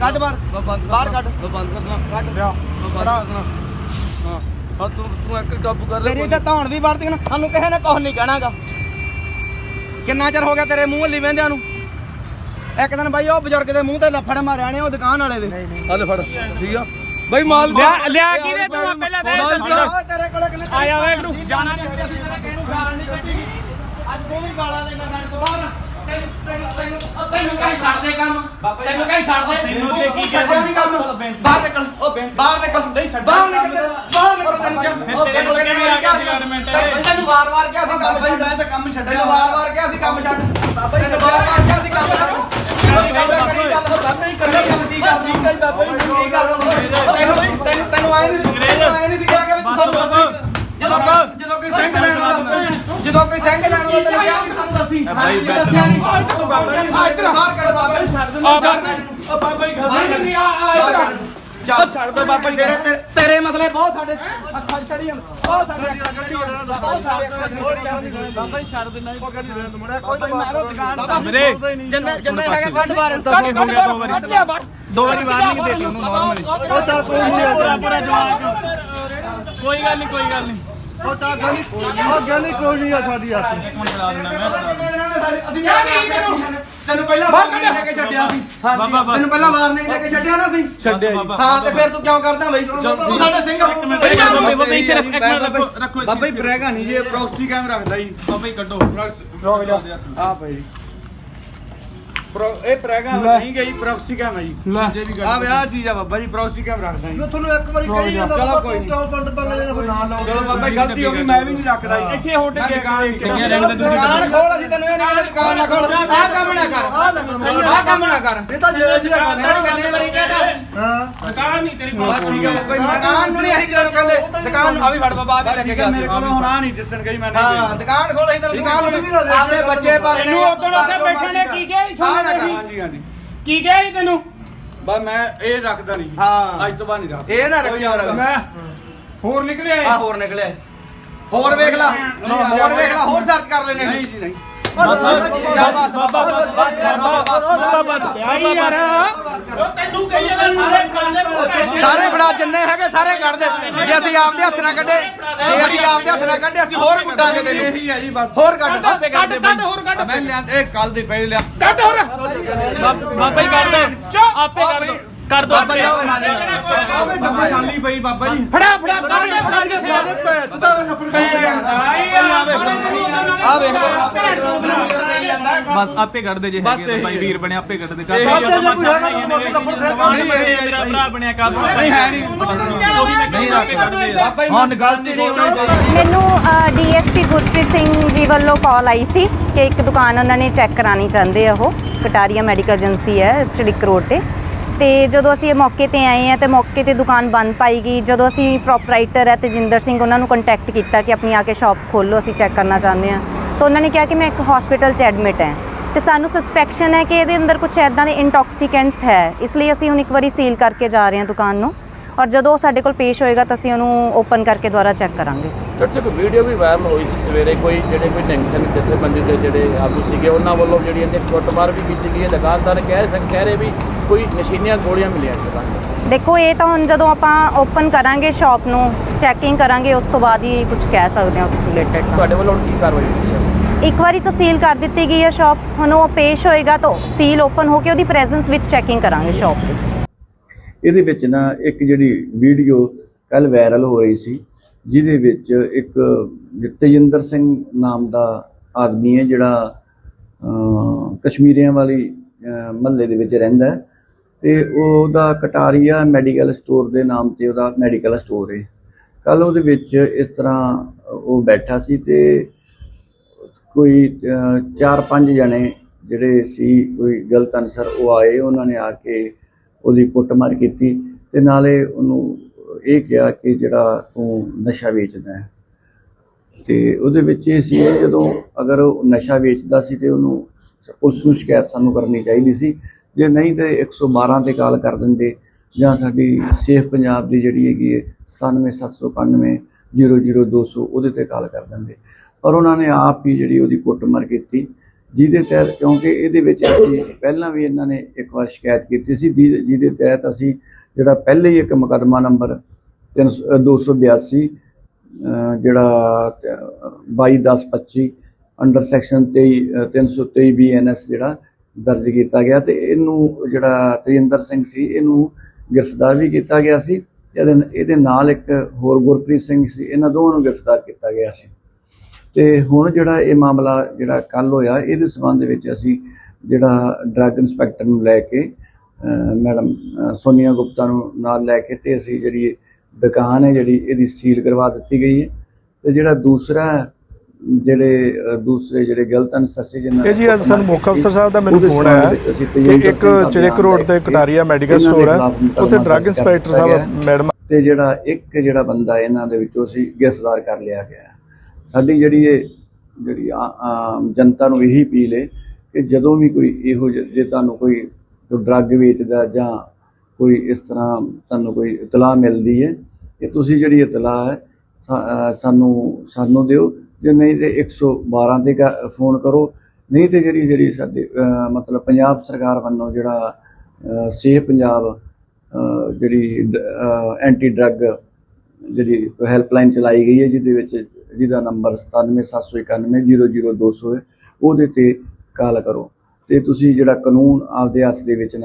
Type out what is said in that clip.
ਕੱਢ ਬਾਹਰ। ਬਾਹਰ ਕੱਢ। ਬੰਦ ਕਰਨਾ। ਕੱਢ। ਮੈਂ ਬੰਦ ਕਰਨਾ। ਹਾਂ। ਹਾਂ ਤੂੰ ਤੂੰ ਇੱਕ ਕਾਬੂ ਕਰ ਲੈ ਤੇਰੀ ਤਾਂ ਧੌਣ ਵੀ ਵੜਦੀ ਨਾ। ਸਾਨੂੰ ਕਿਸੇ ਨੇ ਕੁਝ ਨਹੀਂ ਕਹਿਣਾਗਾ। ਕਿੰਨਾ ਚਿਰ ਹੋ ਗਿਆ ਤੇਰੇ ਮੂੰਹ ਹੱਲੀ ਵਹਿੰਦਿਆਂ ਨੂੰ? ਇੱਕ ਦਿਨ ਬਾਈ ਉਹ ਬਜ਼ੁਰਗ ਦੇ ਮੂੰਹ ਤੇ ਲੱਫੜ ਮਾਰਿਆ ਨੇ ਉਹ ਦੁਕਾਨ ਵਾਲੇ ਦੇ। ਆ ਲੈ ਫੜ। ਠੀਕ ਆ। ਬਈ ਮਾਲ ਲਿਆ- ਲਿਆ ਕਿਹਦੇ ਤੂੰ ਆ? ਪਹਿਲਾਂ ਦੇ ਦੱਸ। ਲਿਆ। ਤੇਰੇ ਕੋਲ ਕਿੰਨੇ ਆਇਆ ਵਾਹਿਗੁਰੂ, ਜਾਣਾ ਨਹੀਂ ਕਿਹਨੂੰ ਗਾਲ ਨਹੀਂ ਕੱਢੀ ਅੱਜ ਤੂੰ ਵੀ ਗਾਲਾਂ ਲੈਣਾ ਸਾਡੇ ਤੋਂ ਬਾਹਰ। ਤੈਨੂੰ ਤੈਨੂੰ ਕਹੀਂ ਛੱਡ ਦੇ ਕੰਮ। ਤੈਨੂੰ ਕਹੀਂ ਛੱਡ ਦੇ। ਤੈਨੂੰ ਤੇ ਕੀ ਛੱਡਿਆ ਨਹੀਂ ਕੰਮ ਬਾਹਰ ਨਿਕਲ ਬਾਹਰ ਨਿਕਲ ਬਾਹਰ ਨਿਕਲ ਬਾਹਰ ਨਿਕਲ ਤੈਨੂੰ ਕਿਹਾ ਤੇਰੇ ਕੋਲ ਕਿਹਨੇ ਆ ਗਿਆ ਸੀ ਗਵਰਨਮੈਂਟ? ਤੈਨੂੰ- ਵਾਰ-ਵਾਰ ਕਿਹਾ ਸੀ ਕੰਮ ਛੱਡ ਮੈਂ ਤਾਂ ਕੰਮ ਛੱਡਿਆ ਤੈਨੂੰ ਵਾਰ-ਵਾਰ ਕਿਹਾ ਸੀ ਕੰਮ ਛੱਡ ਤੈਨੂੰ ਵਾਰ-ਵਾਰ ਕਿਹਾ ਸੀ ਕੰਮ ਛੱਡ ਕਰੀ ਕਹਿੰਦਾ ਕਰੀ ਚੱਲ ਬਾਬਾ ਹੀ ਕਰੀ ਚੱਲ। ਕੀ ਕਰਦੀ ਬਾਬਾ ਜੀ ਕੀ ਕਰਦਾ ਤੈਨੂੰ ਤੈਨੂੰ ਤੈਨੂੰ ਆਏ ਨਹੀਂ ਆਏ ਨਹੀਂ ਸੀ ਕਿਹਾ ਕਿ ਤੂੰ ਸਾਨੂੰ ਕੱਢ ਚੱਲ ਛੱਡ ਦੋ ਬਾਬਾ ਜੀ। ਤੇਰੇ ਤੇਰੇ- ਤੇਰੇ ਮਸਲੇ ਬਹੁਤ ਸਾਡੇ ਅੱਖਾਂ 'ਚ ਚੜੀ ਜਾਂਦੇ। ਬਹੁਤ ਸਾਡੇ ਅੱਖਾਂ 'ਚ ਚੜੀ ਜਾਂਦੇ। ਬਹੁਤ ਸਾਡੇ ਅੱਖਾਂ 'ਚ ਚੜੀ ਜਾਂਦੇ। ਬਾਬਾ ਜੀ ਛੱਡ ਦਿੰਦਾ ਕੋਈ ਤਾਂ ਮਾਰੋ ਦੁਕਾਨ ਵੀਰੇ ਜਿੰਨੇ ਜਿੰਨੇ ਹੈਗੇ ਕੱਢ ਬਾਹਰ ਕੱਢ ਕੱਢ ਕੱਢ ਲਿਆ ਬਾਹਰ। ਦੋ ਵਾਰੀ ਵਾਰਨਿੰਗ ਦੇਤੀ ਉਹਨੂੰ ਨਾਰਮਲੀ ਉਹ ਚੱਲ ਕੋਈ ਨਹੀਂ। ਪੂਰਾ ਪੂਰਾ ਜਵਾਬ ਕੋਈ ਗੱਲ ਨਹੀਂ ਕੋਈ ਗੱਲ ਨਹੀਂ। ਉਹ ਤਾਂ ਗੱਲ ਉਹ ਗੱਲ ਕੋਈ ਨਹੀਂ ਆ ਸਾਡੀ ਹੱਥ। ਤੈਨੂੰ ਪਹਿਲਾਂ ਵਾਰਨਿੰਗ ਦੇ ਕੇ ਛੱਡਿਆ ਸੀ। ਬਾਬਾ ਬਸ ਤੈਨੂੰ ਪਹਿਲਾਂ ਵਾਰਨਿੰਗ ਦੇ ਕੇ ਛੱਡਿਆ ਨਾ ਸੀ ਛੱਡਿਆ ਜੀ। ਹਾਂ ਤੇ ਫਿਰ ਤੂੰ ਕਿਉਂ ਕਰਦਾ ਬਈ? ਤੂੰ ਸਾਡਾ ਸਿੰਘ ਇੱਕ ਮਿੰਟ ਬਾਬਾ ਬਾਬਾ ਇੱਥੇ ਰੱਖ- ਇੱਕ ਮਿੰਟ ਰੱਖੋ ਰੱਖੋ ਇੱਥੇ। ਬਾਬਾ ਜੀ ਬਰੇਗਾ ਨਹੀਂ ਜੇ ਪ੍ਰੋਕਸੀ ਕੈਮ ਰੱਖਦਾ ਜੀ। ਬਾਬਾ ਜੀ ਕੱਢੋ। ਰੁਕ ਜਾ ਆ ਭਾਈ ਪ੍ਰੋ ਇਹ ਬਰੇਗਾ ਨਹੀਂ ਗਈ ਪ੍ਰੋਕਸੀ ਕੈਮ ਹੈ ਜੀ ਆ ਵੇ ਆ ਚੀਜ਼ ਆ ਬਾਬਾ ਜੀ ਪ੍ਰੋਕਸੀ ਕੈਮ ਰੱਖਦਾ ਜੀ। ਤੁਹਾਨੂੰ ਇੱਕ ਵਾਰੀ ਕਹੀ ਜਾਂਦਾ ਚਲੋ ਬਾਬਾ ਕੋਈ ਤੂੰ ਨਹੀਂ। ਕਿਉਂ ਲੈਣਾ ਨਾਂ ਲਾਓ ਚਲੋ ਬਾਬਾ ਜੀ ਗਲਤੀ ਹੋ ਗਈ ਮੈਂ ਵੀ ਨਹੀਂ ਰੱਖਦਾ ਜੀ। ਇੱਥੇ ਹੋਟ ਮੈਂ ਕੇ ਦੁਕਾਨ ਨਹੀਂ ਕਿੰਨੀਆਂ ਰਹਿਣ ਦੇ ਦੂਰੀ ਦੁਕਾਨ ਖੋਲ ਅਸੀਂ ਤੈਨੂੰ ਇਹ ਨਹੀਂ ਕਹਿੰਦੇ ਦੁਕਾਨ ਨਾ। ਖੋਲ ਆਹ ਕੰਮ ਨਾ ਕਰ। ਆਹ ਕੰਮ ਆਹ ਕੰਮ ਨਾ ਕਰ। ਇਹ ਤਾਂ ਜਿਹੜਾ ਜਿਹੜਾ ਕਰਨਾ ਕਿੰਨੇ ਵਾਰੀ ਕਹਿਦਾ ਹਾਂ। ਦੁਕਾਨ ਨਹੀਂ ਤੇਰੀ ਬਸ ਠੀਕ ਹੈ ਬਾਬਾ ਜੀ ਮੈਂ ਦੁਕਾਨ ਨੂੰ ਨਹੀਂ ਅਸੀਂ ਤੈਨੂੰ ਕਹਿੰਦੇ ਦੁਕਾਨ ਆ ਵੀ ਫੜ ਬਾਬਾ ਆ ਵੀ ਲੈ ਕੇ ਠੀਕ ਗਿਆ ਹੈ ਮੇਰੇ ਕੋਲ ਹੁਣ ਆ ਨਹੀਂ ਦਿਸਣ ਗਈ ਮੈਂ ਹਾਂ। ਦੁਕਾਨ ਖੋਲ ਅਸੀਂ ਤੈਨੂੰ ਦੁਕਾਨ ਨਾ। ਆਪਦੇ ਬੱਚੇ ਪਾਲਣੇ ਤੈਨੂੰ ਉਦੋਂ ਉੱਥੇ ਬੈਠਣ ਨੇ ਕੀ ਕਿਹਾ ਸੀ ਨਾ ਕਰ। ਹਾਂਜੀ ਹਾਂਜੀ ਕੀ ਕਿਹਾ ਸੀ ਤੈਨੂੰ? ਬਸ ਮੈਂ ਇਹ ਰੱਖਦਾ ਨਹੀਂ ਜੀ। ਹਾਂ। ਅੱਜ ਤੋਂ ਬਾਅਦ ਨਹੀਂ ਰੱਖਦਾ। ਇਹ ਨਾ ਰੱਖਿਆ ਹੋਰ ਮੈਂ ਹੋਰ ਨਿਕਲਿਆ ਆ ਹੋਰ ਨਿਕਲਿਆ ਹੋਰ ਵੇਖ ਲਾ ਹੋਰ ਵੇਖ ਲਾ ਹੋਰ ਸਰਚ ਕਰ ਲੈਨੇ ਨਹੀਂ ਜੀ ਨਹੀਂ ਬਸ ਬਸ ਬਾਬਾ ਬਸ ਬਸ ਕਰ ਬਾਬਾ ਬਾਬਾ ਬਸ ਯਾਰ ਤੈਨੂੰ ਕਹੀ ਜਾਂਦਾ ਸਾਰੇ ਕਾਲੇ ਸਾਰੇ ਫੜਾ ਜਿੰਨੇ ਹੈਗੇ ਸਾਰੇ ਕੱਢ ਦੇ ਜੇ ਅਸੀਂ ਆਪਦੇ ਹੱਥ ਨਾਲ ਕੱਢੇ ਜੇ ਅਸੀਂ ਆਪਦੇ ਹੱਥ ਨਾਲ ਕੱਢੇ ਅਸੀਂ ਹੋਰ ਕੁੱਟਾਂਗੇ ਤੈਨੂੰ ਇਹੀ ਹੈ ਜੀ ਬਸ ਹੋਰ ਕੱਢ ਕੱਢ ਕੱਢ ਹੋਰ ਕੱਢ ਮੈਂ ਲਿਆ ਇਹ ਕੱਲ ਦੇ ਪਹਿਲੇ ਲਿਆ ਕੱਢ ਹੋਰ ਬਾਬਾ ਜੀ ਕੱਢ ਦੇ ਆਪੇ ਕੱਢ ਦੋ ਕਰ ਦੋ ਬਾਬਾ ਜੀ ਡੱਬਾ ਖਾਲੀ ਪਈ ਬਾਬਾ ਜੀ ਫੜਾ ਫੜਾ ਕੱਢ ਦੇ ਫੜਾ ਦੇ ਫੜਾ। ਦੇ ਤੂੰ ਤਾਂ ਨਫਰ ਆ ਵੇਖ ਬਸ ਆਪੇ ਕੱਢ ਦੇ ਜੇ ਹੈਗੇ ਭਾਈ ਵੀਰ ਬਣਿਆ ਆਪੇ ਕੱਢ ਦੇ ਕੱਢ ਕੱਢ ਦੇ ਜੇ ਕੋਈ ਹੈਗਾ? ਤਾਂ ਮੋਟਰ ਲੱਪੜ ਫੇਰ ਮੇਰਾ ਭਰਾ ਬਣਿਆ ਕੱਢ ਨਹੀਂ ਹੈ ਨਹੀਂ। ਨਹੀਂ ਆਪੇ ਕੱਢ ਦੇ ਹੁਣ ਗਲਤੀ ਨਹੀਂ ਹੋਣੀ ਮੈਨੂੰ ਡੀਐਸਪੀ ਗੁਰਪ੍ਰੀਤ ਸਿੰਘ ਜੀ ਵੱਲੋਂ ਕਾਲ ਆਈ ਸੀ ਕਿ ਇੱਕ ਦੁਕਾਨ ਉਹਨਾਂ ਨੇ ਚੈੱਕ ਕਰਾਣੀ ਚਾਹੁੰਦੇ ਆ ਉਹ। ਕਟਾਰੀਆ ਮੈਡੀਕਲ ਏਜੰਸੀ ਹੈ ਚੜਿਕ ਰੋਡ ਤੇ। ਤੇ ਜਦੋਂ ਅਸੀਂ ਇਹ ਮੌਕੇ ਤੇ ਆਏ ਆ ਤੇ ਮੌਕੇ ਤੇ ਦੁਕਾਨ ਬੰਦ ਪਾਈ ਗਈ, ਜਦੋਂ ਅਸੀਂ ਪ੍ਰੋਪਰਾਈਟਰ ਹੈ ਤੇਜਿੰਦਰ ਸਿੰਘ ਉਹਨਾਂ ਨੂੰ ਕੰਟੈਕਟ ਕੀਤਾ ਕਿ ਆਪਣੀ ਆ ਕੇ ਸ਼ਾਪ ਖੋਲੋ ਅਸੀਂ ਚੈੱਕ ਕਰਨਾ ਚਾਹੁੰਦੇ ਆ ਤਾਂ ਉਹਨਾਂ ਨੇ ਕਿਹਾ ਕਿ ਮੈਂ ਇੱਕ ਹਸਪੀਟਲ 'ਚ ਐਡਮਿਟ ਹਾਂ। ਤੇ ਸਾਨੂੰ ਸਸਪੈਕਸ਼ਨ ਹੈ ਕਿ ਇਹਦੇ ਅੰਦਰ ਕੁਝ ਐਦਾਂ ਦੇ ਇੰਟੌਕਸੀਕੈਂਟਸ ਹੈ, ਇਸ ਲਈ ਅਸੀਂ ਹੁਣ ਇੱਕ ਵਾਰੀ ਸੀਲ ਕਰਕੇ ਜਾ ਰਹੇ ਹਾਂ ਦੁਕਾਨ ਨੂੰ। ਔਰ ਜਦੋਂ ਉਹ ਸਾਡੇ ਕੋਲ ਪੇਸ਼ ਹੋਏਗਾ ਤਾਂ ਅਸੀਂ ਉਹਨੂੰ ਓਪਨ ਕਰਕੇ ਦੁਬਾਰਾ ਚੈੱਕ ਕਰਾਂਗੇ ਦਰਸ਼ਕ ਵੀਡੀਓ ਵੀ ਵਾਇਰਲ ਹੋਈ ਸੀ ਸਵੇਰੇ ਕੋਈ ਜਿਹੜੇ ਕੋਈ ਟੈਂਸ਼ਨ ਜਥੇਬੰਦੀ ਦੇ ਜਿਹੜੇ ਆਗੂ ਸੀਗੇ ਉਹਨਾਂ ਵੱਲੋਂ ਜਿਹੜੀ ਇਹਦੇ ਕੁੱਟਮਾਰ ਵੀ ਕੀਤੀ ਗਈ ਹੈ ਦੁਕਾਨਦਾਰ ਕਹਿ ਸਕ ਕਹਿ ਰਹੇ ਵੀ ਕੋਈ ਨਸ਼ੀਨੀਆਂ ਗੋਲੀਆਂ ਮਿਲੀਆਂ ਸੀ ਦੇਖੋ ਇਹ ਤਾਂ ਹੁਣ ਜਦੋਂ ਆਪਾਂ ਓਪਨ ਕਰਾਂਗੇ ਸ਼ਾਪ ਨੂੰ ਚੈਕਿੰਗ ਕਰਾਂਗੇ ਉਸ ਤੋਂ ਬਾਅਦ ਹੀ ਕੁਝ ਕਹਿ ਸਕਦੇ ਹਾਂ ਉਸ ਰਿਲੇਟਡ ਤੁਹਾਡੇ ਵੱਲੋਂ ਕੀ ਕਾਰਵਾਈ ਕੀਤੀ ਹੈ ਇੱਕ ਵਾਰੀ ਤਾਂ ਸੀਲ ਕਰ ਦਿੱਤੀ ਗਈ ਹੈ ਸ਼ਾਪ ਹੁਣ ਉਹ ਪੇਸ਼ ਹੋਏਗਾ ਤਾਂ ਸੀਲ ਓਪਨ ਹੋ ਕੇ ਉਹਦੀ ਪ੍ਰੈਜ਼ੈਂਸ ਵਿੱਚ ਚੈਕਿੰਗ ਕਰਾਂਗੇ ਸ਼ਾਪ ਦੀ ਇਹਦੇ ਵਿੱਚ ਨਾ ਇੱਕ ਜਿਹੜੀ ਵੀਡੀਓ ਕੱਲ ਵਾਇਰਲ ਹੋ ਰਹੀ ਸੀ ਜਿਹਦੇ ਵਿੱਚ ਇੱਕ ਤੇਜਿੰਦਰ ਸਿੰਘ ਨਾਮ ਦਾ ਆਦਮੀ ਹੈ ਜਿਹੜਾ ਅਹ, ਕਸ਼ਮੀਰੀਆਂ ਵਾਲੀ ਮਹੱਲੇ ਦੇ ਵਿੱਚ ਰਹਿੰਦਾ ਹੈ ਤੇ ਉਹਦਾ ਕਟਾਰੀਆ ਮੈਡੀਕਲ ਸਟੋਰ ਦੇ ਨਾਮ ਤੇ ਉਹਦਾ ਮੈਡੀਕਲ ਸਟੋਰ ਹੈ। ਕੱਲ ਉਹਦੇ ਵਿੱਚ ਇਸ ਤਰ੍ਹਾਂ ਉਹ ਬੈਠਾ ਸੀ ਤੇ ਕੋਈ ਅਹ, ਚਾਰ ਪੰਜ ਜਣੇ ਜਿਹੜੇ ਸੀ ਕੋਈ ਗਲਤ ਅਨਸਰ ਉਹ ਆਏ ਉਹਨਾਂ ਨੇ ਆ ਕੇ ਉਹਦੀ ਕੁੱਟਮਾਰ ਕੀਤੀ ਤੇ ਨਾਲੇ ਉਹਨੂੰ ਇਹ ਕਿਹਾ ਕਿ ਜਿਹੜਾ ਤੂੰ ਨਸ਼ਾ ਵੇਚਦਾ ਹੈ। ਤੇ ਉਹਦੇ ਵਿੱਚ ਇਹ ਸੀ ਜਦੋਂ ਅਗਰ ਉਹ ਨਸ਼ਾ ਵੇਚਦਾ ਸੀ ਤੇ ਉਹਨੂੰ ਸ- ਪੁਲਿਸ ਨੂੰ ਸ਼ਿਕਾਇਤ ਸਾਨੂੰ ਕਰਨੀ ਚਾਹੀਦੀ ਸੀ। ਜੇ ਨਹੀਂ ਤੇ 112 ਤੇ ਕਾਲ ਕਰ ਦਿੰਦੇ ਜਾਂ ਸਾਡੀ ਸੇਫ ਪੰਜਾਬ ਦੀ ਜਿਹੜੀ ਹੈਗੀ ਹੈ 97791 00200 ਉਹਦੇ ਤੇ ਕਾਲ ਕਰ ਦਿੰਦੇ। ਪਰ ਉਹਨਾਂ ਨੇ ਆਪ ਹੀ ਜਿਹੜੀ ਉਹਦੀ ਕੁੱਟਮਾਰ ਕੀਤੀ ਜਿਹਦੇ ਤਹਿਤ ਕਿਉਂਕਿ ਇਹਦੇ ਵਿੱਚ ਅਸੀਂ ਪਹਿਲਾਂ ਵੀ ਇਹਨਾਂ ਨੇ ਇੱਕ ਵਾਰ ਸ਼ਿਕਾਇਤ ਕੀਤੀ ਸੀ, ਜਿਹਦੇ ਜਿਹਦੇ ਤਹਿਤ ਅਸੀਂ ਜਿਹੜਾ ਪਹਿਲੇ ਹੀ ਇੱਕ ਮੁਕੱਦਮਾ ਨੰਬਰ 282 ਅਹ ਜਿਹੜਾ 221025 ਅੰਡਰ ਸੈਕਸ਼ਨ 23 ਅਹ 323 ਬੀਐਨਐਸ ਜਿਹੜਾ ਦਰਜ ਕੀਤਾ ਗਿਆ ਤੇ ਇਹਨੂੰ ਜਿਹੜਾ ਤੇਜਿੰਦਰ ਸਿੰਘ ਸੀ, ਇਹਨੂੰ ਗ੍ਰਿਫਤਾਰ ਵੀ ਕੀਤਾ ਗਿਆ ਸੀ। ਇਹਦੇ ਇਹਦੇ ਨਾਲ ਇੱਕ ਹੋਰ ਗੁਰਪ੍ਰੀਤ ਸਿੰਘ ਸੀ, ਇਹਨਾਂ ਦੋਵਾਂ ਨੂੰ ਗ੍ਰਿਫਤਾਰ ਕੀਤਾ ਗਿਆ ਸੀ। ਤੇ ਹੁਣ ਜਿਹੜਾ ਇਹ ਮਾਮਲਾ ਜਿਹੜਾ ਕੱਲ ਹੋਇਆ ਇਹਦੇ ਸਬੰਧ ਵਿੱਚ ਅਸੀਂ ਜਿਹੜਾ ਡਰੱਗ ਇੰਸਪੈਕਟਰ ਨੂੰ ਲੈ ਕੇ ਮੈਡਮ ਸੋਨੀਆ ਗੁਪਤਾ ਨੂੰ ਨਾਲ ਲੈ ਕੇ ਤੇ ਅਸੀਂ ਜਿਹੜੀ ਦੁਕਾਨ ਹੈ ਜਿਹੜੀ ਇਹਦੀ ਸੀਲ ਕਰਵਾ ਦਿੱਤੀ ਗਈ ਹੈ ਤੇ ਜਿਹੜਾ ਦੂਸਰਾ ਜਿਹੜੇ ਦੂਸਰੇ ਜਿਹੜੇ ਗਲਤ ਅਨਸੈਸੀ ਜਿਹਨਾਂ ਇਹ ਜੀ ਅੱਜ ਸਾਨੂੰ ਮੁੱਖ ਅਫਸਰ ਸਾਹਿਬ ਦਾ ਮੈਨੂੰ ਫੋਨ ਆਇਆ ਅਸੀਂ ਕਿ ਇੱਕ ਚਿੜਕ ਰੋਡ ਤੇ ਕਟਾਰੀਆ ਮੈਡੀਕਲ ਸਟੋਰ ਹੈ ਉੱਥੇ ਡਰੱਗ ਇੰਸਪੈਕਟਰ ਸਾਹਿਬ ਮੈਡਮ ਤੇ ਜਿਹੜਾ ਇੱਕ ਜਿਹੜਾ ਬੰਦਾ ਇਹਨਾਂ ਦੇ ਵਿੱਚੋਂ ਸੀ ਗ੍ਰਿਫਤਾਰ ਕਰ ਲਿਆ ਗਿਆ। ਸਾਡੀ ਜਿਹੜੀ ਇਹ ਜਿਹੜੀ ਆ- ਜਨਤਾ ਨੂੰ ਇਹੀ ਅਪੀਲ ਹੈ ਕਿ ਜਦੋਂ ਵੀ ਕੋਈ ਇਹੋ ਜਿਹੇ, ਜੇ ਤੁਹਾਨੂੰ ਕੋਈ ਡਰੱਗ ਵੇਚਦਾ ਜਾਂ ਕੋਈ ਇਸ ਤਰ੍ਹਾਂ ਤੁਹਾਨੂੰ ਕੋਈ ਇਤਲਾਹ ਮਿਲਦੀ ਹੈ ਕਿ ਤੁਸੀਂ ਜਿਹੜੀ ਇਤਲਾਹ ਹੈ ਸਾਨੂੰ ਸਾਨੂੰ ਦਿਓ। ਜੇ ਨਹੀਂ ਤੇ 112 ਤੇ ਕ- ਫੋਨ ਕਰੋ। ਨਹੀਂ ਤੇ ਜਿਹੜੀ ਜਿਹੜੀ ਸਾਡੇ ਮਤਲਬ ਪੰਜਾਬ ਸਰਕਾਰ ਵੱਲੋਂ ਜਿਹੜਾ ਅਹ ਸੇਫ ਪੰਜਾਬ ਜਿਹੜੀ ਐਂਟੀ ਡਰੱਗ ਜਿਹੜੀ ਹੈਲਪਲਾਈਨ ਚਲਾਈ ਗਈ ਹੈ ਜਿਹਦੇ ਵਿੱਚ ਜਿਹਦਾ ਨੰਬਰ 9771900200 ਹੈ, ਉਹਦੇ ਤੇ ਕਾਲ ਕਰੋ। ਤੇ ਤੁਸੀਂ ਜਿਹੜਾ ਕਾਨੂੰਨ ਆਪਦੇ ਹੱਥ ਦੇ ਵਿੱਚ ਨਾ